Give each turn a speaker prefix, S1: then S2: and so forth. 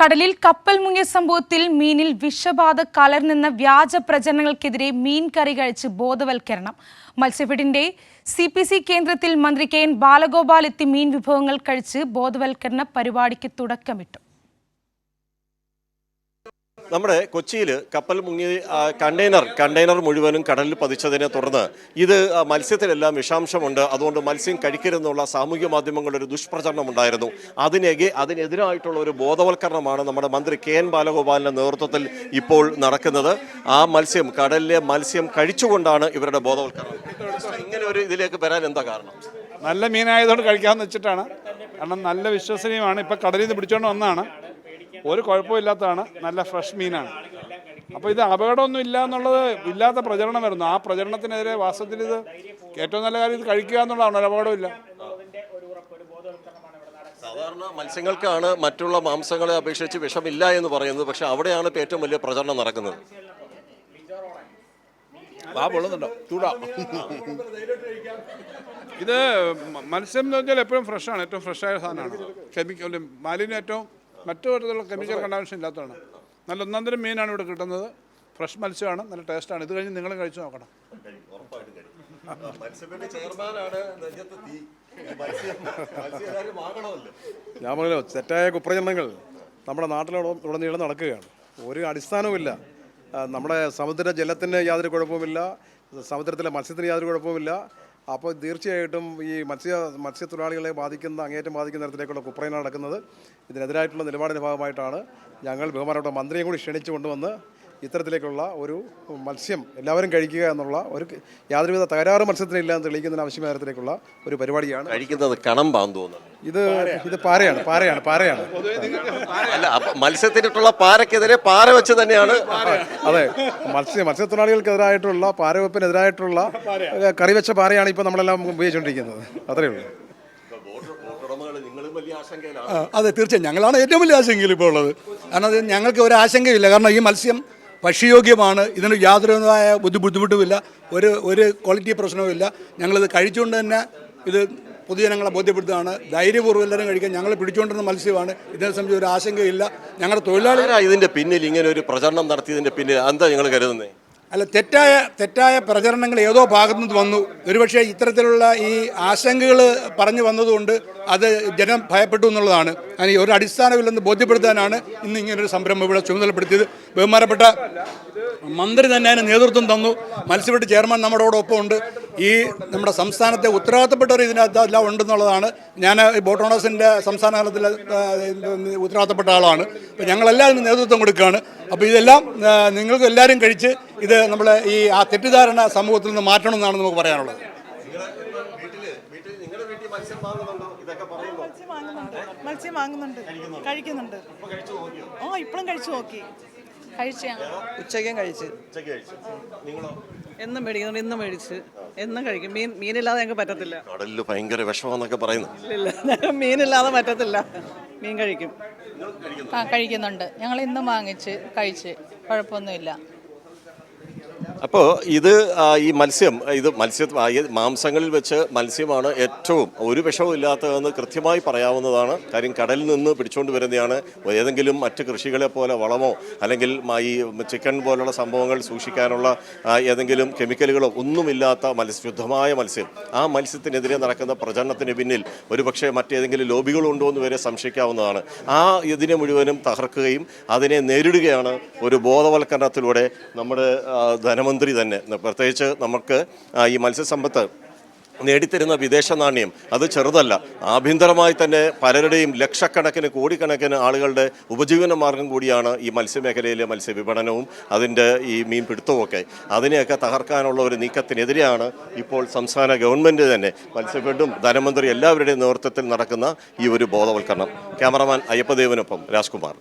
S1: കടലിൽ കപ്പൽ മുങ്ങിയ സംഭവത്തിൽ മീനിൽ വിഷബാധ കലർന്നെന്ന വ്യാജ പ്രചരണങ്ങൾക്കെതിരെ മീൻ കറി കഴിച്ച് ബോധവൽക്കരണം. മത്സ്യഫെഡിന്റെ സി പി സി കേന്ദ്രത്തിൽ മന്ത്രി കെ എൻ ബാലഗോപാൽ എത്തി മീൻ വിഭവങ്ങൾ കഴിച്ച് ബോധവൽക്കരണ പരിപാടിക്ക് തുടക്കമിട്ടു.
S2: നമ്മുടെ കൊച്ചിയിൽ കപ്പൽ മുങ്ങി കണ്ടെയ്നർ കണ്ടെയ്നർ മുഴുവനും കടലിൽ പതിച്ചതിനെ തുടർന്ന് ഇത് മത്സ്യത്തിലെല്ലാം വിഷാംശമുണ്ട്. അതുകൊണ്ട് മത്സ്യം കഴിക്കരുതെന്നുള്ള സാമൂഹ്യ മാധ്യമങ്ങളുടെ ഒരു ദുഷ്പ്രചരണം ഉണ്ടായിരുന്നു. അതിനെതിരെ അതിനെതിരായിട്ടുള്ള ഒരു ബോധവൽക്കരണമാണ് നമ്മുടെ മന്ത്രി കെ എൻ ബാലഗോപാലിന്റെ നേതൃത്വത്തിൽ ഇപ്പോൾ നടക്കുന്നത്. ആ മത്സ്യം കടലിലെ മത്സ്യം കഴിച്ചുകൊണ്ടാണ് ഇവരുടെ ബോധവൽക്കരണം. ഇങ്ങനെ ഒരു ഇതിലേക്ക് വരാൻ എന്താ കാരണം?
S3: നല്ല മീനായതുകൊണ്ട് കഴിക്കാമെന്ന് വെച്ചിട്ടാണ്. കാരണം നല്ല വിശ്വസനീയമാണ്. ഇപ്പം കടലിൽ നിന്ന് പിടിച്ചോണ്ട് വന്നതാണ്. ഒരു കുഴപ്പമില്ലാത്തതാണ്. നല്ല ഫ്രഷ് മീനാണ്. അപ്പോൾ ഇത് അപകടമൊന്നും ഇല്ല എന്നുള്ളത് ഇല്ലാത്ത പ്രചരണം വരുന്നു. ആ പ്രചരണത്തിനെതിരെ വാസ്തവത്തിൽ ഇത് ഏറ്റവും നല്ല കാര്യം ഇത് കഴിക്കുക എന്നുള്ളതാണ്. ഒരു അപകടമില്ല
S2: സാധാരണ മത്സ്യങ്ങൾക്കാണ് മറ്റുള്ള മാംസങ്ങളെ അപേക്ഷിച്ച് വിഷമില്ല എന്ന് പറയുന്നത്. പക്ഷെ അവിടെയാണ് ഇപ്പോൾ ഏറ്റവും വലിയ പ്രചരണം നടക്കുന്നത്.
S3: ആ പൊള്ളുന്നുണ്ടോ? ചൂടാ. ഇത് മത്സ്യം എന്ന് വെച്ചാൽ എപ്പോഴും ഫ്രഷാണ് ഏറ്റവും ഫ്രഷായ സാധനമാണ്. ക്ഷമിക്കും. മാലിന്യം ഏറ്റവും മറ്റു തരത്തിലുള്ള കെമിക്കൽ കണ്ടാമിനേഷൻ ഇല്ലാത്തതാണ്. നല്ല ഒന്നാന്തരം തരം മീനാണ് ഇവിടെ കിട്ടുന്നത്. ഫ്രഷ് മത്സ്യമാണ്. നല്ല ടേസ്റ്റാണ് ഇത് കഴിഞ്ഞ് നിങ്ങളും കഴിച്ചു നോക്കണം.
S4: ഞാൻ പറഞ്ഞല്ലോ തെറ്റായ കുപ്രചരണങ്ങൾ നമ്മുടെ നാട്ടിലുടനീളം നടക്കുകയാണ്. ഒരു അടിസ്ഥാനവുമില്ല. നമ്മുടെ സമുദ്ര ജലത്തിന് യാതൊരു കുഴപ്പവുമില്ല. സമുദ്രത്തിലെ മത്സ്യത്തിന് യാതൊരു കുഴപ്പവുമില്ല. അപ്പോൾ തീർച്ചയായിട്ടും ഈ മത്സ്യ മത്സ്യത്തൊഴിലാളികളെ ബാധിക്കുന്ന അങ്ങേറ്റം ബാധിക്കുന്ന തരത്തിലേക്കുള്ള കുപ്രചരണം നടക്കുന്നത്. ഇതിനെതിരായിട്ടുള്ള നിലപാടിന്റെ ഭാഗമായിട്ടാണ് ഞങ്ങൾ ബഹുമാനപ്പെട്ട മന്ത്രിയെ കൂടി ക്ഷണിച്ചു കൊണ്ടുവന്ന് ഇത്തരത്തിലേക്കുള്ള ഒരു മത്സ്യം എല്ലാവരും കഴിക്കുക എന്നുള്ള ഒരു യാതൊരുവിധ തകരാറ് മത്സ്യത്തിനില്ല എന്ന് തെളിയിക്കുന്നതിന് ആവശ്യമായ തരത്തിലേക്കുള്ള ഒരു പരിപാടിയാണ്.
S2: കഴിക്കുന്നത് കണം പാന്ന് തോന്നുന്നു.
S4: ഇത് ഇത് പാരയാണ് പാരയാണ് പാരയാണ്
S2: അല്ല മത്സ്യത്തിനിട്ടുള്ള പാരക്കെതിരെ പാര വെച്ച് തന്നെയാണ്.
S4: അതെ മത്സ്യ മത്സ്യത്തൊഴിലാളികൾക്കെതിരായിട്ടുള്ള പാരവെപ്പിനെതിരായിട്ടുള്ള കറി വെച്ച പാരയാണ് ഇപ്പോൾ നമ്മളെല്ലാം ഉപയോഗിച്ചുകൊണ്ടിരിക്കുന്നത്. അത്രയേ ഉള്ളൂ.
S2: നിങ്ങളും വലിയ ആശങ്കയിലാണ്.
S5: അതെ തീർച്ചയായും. ഞങ്ങളാണ് ഏറ്റവും വലിയ ആശങ്കയിൽ ഇപ്പോൾ ഉള്ളത്. കാരണം അത് ഞങ്ങൾക്ക് ഒരു ആശങ്കയില്ല. കാരണം ഈ മത്സ്യം ഭക്ഷ്യയോഗ്യമാണ് ഇതിന് യാതൊരുവിധമായ ബുദ്ധി ബുദ്ധിമുട്ടുമില്ല. ഒരു ഒരു ക്വാളിറ്റി പ്രശ്നവുമില്ല. ഞങ്ങളിത് കഴിച്ചുകൊണ്ട് തന്നെ ഇത് പൊതുജനങ്ങളെ ബോധ്യപ്പെടുത്തുകയാണ്. ധൈര്യപൂർവം എല്ലാവരും കഴിക്കാൻ ഞങ്ങൾ പിടിച്ചുകൊണ്ടിരുന്ന മത്സ്യമാണ്. ഇതിനെ സംബന്ധിച്ച് ഒരു ആശങ്കയില്ല. ഞങ്ങളുടെ
S2: തൊഴിലാളികളാണ് ഇതിന്റെ പിന്നിൽ ഇങ്ങനെ ഒരു പ്രചരണം നടത്തിയതിന്റെ പിന്നിൽ? എന്താ നിങ്ങൾ കരുതുന്നത്
S5: അല്ല തെറ്റായ തെറ്റായ പ്രചരണങ്ങൾ ഏതോ ഭാഗത്തു നിന്ന് വന്നു. ഒരുപക്ഷെ ഇത്തരത്തിലുള്ള ഈ ആശങ്കകൾ പറഞ്ഞു വന്നതുകൊണ്ട് അത് ജനം ഭയപ്പെട്ടു എന്നുള്ളതാണ്. അതിന് ഒരു അടിസ്ഥാനമില്ലെന്ന് ബോധ്യപ്പെടുത്താനാണ് ഇന്ന് ഇങ്ങനൊരു സംരംഭം ഇവിടെ ചുമതലപ്പെടുത്തിയത്. ബഹുമാനപ്പെട്ട മന്ത്രി തന്നെ അതിന് നേതൃത്വം തന്നു. മത്സ്യബെഡ് ചെയർമാൻ നമ്മളോടൊപ്പം ഉണ്ട് ഈ നമ്മുടെ സംസ്ഥാനത്തെ ഉത്തരവാദിത്തപ്പെട്ടവർ ഇതിനകത്ത് എല്ലാം ഉണ്ടെന്നുള്ളതാണ്. ഞാൻ ഈ ബോട്ട് ഓണേഴ്സിന്റെ സംസ്ഥാന തലത്തിൽ ഉത്തരവാദിത്തപ്പെട്ട ആളാണ്. അപ്പോൾ ഞങ്ങളെല്ലാം ഇതിന് നേതൃത്വം കൊടുക്കുകയാണ്. അപ്പോൾ ഇതെല്ലാം ആ, നിങ്ങൾക്ക് എല്ലാവരും കഴിച്ച് ഇത് നമ്മളെ ഈ ആ തെറ്റിദ്ധാരണ സമൂഹത്തിൽ നിന്ന് മാറ്റണം എന്നാണ് നമുക്ക് പറയാനുള്ളത്.
S6: മത്സ്യം വാങ്ങുന്നുണ്ട്. കഴിക്കുന്നുണ്ട്. ഓ ഇപ്പോഴും കഴിച്ചു നോക്കി.
S1: കഴിച്ചു.
S7: ഉച്ചയ്ക്കും കഴിച്ച്. എന്നും മേടിക്കുന്നുണ്ട് ഇന്നും മേടിച്ച്. എന്നും കഴിക്കും. മീൻ മീനില്ലാതെ ഞങ്ങൾക്ക് പറ്റത്തില്ല.
S2: കടലിൽ ഭയങ്കര വിഷമെന്നൊക്കെ പറയുന്നു.
S7: ഇല്ല മീനില്ലാതെ പറ്റത്തില്ല. മീൻ കഴിക്കും.
S8: ആ കഴിക്കുന്നുണ്ട്. ഞങ്ങൾ ഇന്നും വാങ്ങിച്ച് കഴിച്ച്. കുഴപ്പമൊന്നുമില്ല.
S2: അപ്പോൾ ഇത് ഈ മത്സ്യം ഇത് മത്സ്യ മാംസങ്ങളിൽ വെച്ച് മത്സ്യമാണ് ഏറ്റവും ഒരു വിഷവും ഇല്ലാത്തതെന്ന് കൃത്യമായി പറയാവുന്നതാണ്. കാര്യം കടലിൽ നിന്ന് പിടിച്ചുകൊണ്ട് വരുന്നതാണ് ഏതെങ്കിലും മറ്റ് കൃഷികളെ പോലെ വളമോ അല്ലെങ്കിൽ ഈ ചിക്കൻ പോലുള്ള സംഭവങ്ങൾ സൂക്ഷിക്കാനുള്ള ഏതെങ്കിലും കെമിക്കലുകളോ ഒന്നുമില്ലാത്ത മത്സ്യ ശുദ്ധമായ മത്സ്യം. ആ മത്സ്യത്തിനെതിരെ നടക്കുന്ന പ്രചരണത്തിന് പിന്നിൽ ഒരുപക്ഷെ മറ്റേതെങ്കിലും ലോബികളുണ്ടോ എന്ന് വരെ സംശയിക്കാവുന്നതാണ്. ആ ഇതിനെ മുഴുവനും തകർക്കുകയും അതിനെ നേരിടുകയാണ് ഒരു ബോധവൽക്കരണത്തിലൂടെ നമ്മുടെ ആ, ധനമന്ത്രി തന്നെ. പ്രത്യേകിച്ച് നമുക്ക് ഈ മത്സ്യസമ്പത്ത് നേടിത്തരുന്ന വിദേശ നാണ്യം അത് ചെറുതല്ല. ആഭ്യന്തരമായി തന്നെ പലരുടെയും ലക്ഷക്കണക്കിന് കോടിക്കണക്കിന് ആളുകളുടെ ഉപജീവന മാർഗം കൂടിയാണ് ഈ മത്സ്യമേഖലയിലെ മത്സ്യവിപണനവും അതിന്റെ ഈ മീൻ പിടുത്തവുമൊക്കെ. അതിനെയൊക്കെ തകർക്കാനുള്ള ഒരു നീക്കത്തിനെതിരെയാണ് ഇപ്പോൾ സംസ്ഥാന ഗവൺമെന്റ് തന്നെ മത്സ്യഫെഡും ധനമന്ത്രി എല്ലാവരുടെയും നേതൃത്വത്തിൽ നടക്കുന്ന ഈ ഒരു ബോധവൽക്കരണം. ക്യാമറമാൻ അയ്യപ്പദേവനൊപ്പം രാജ്കുമാർ.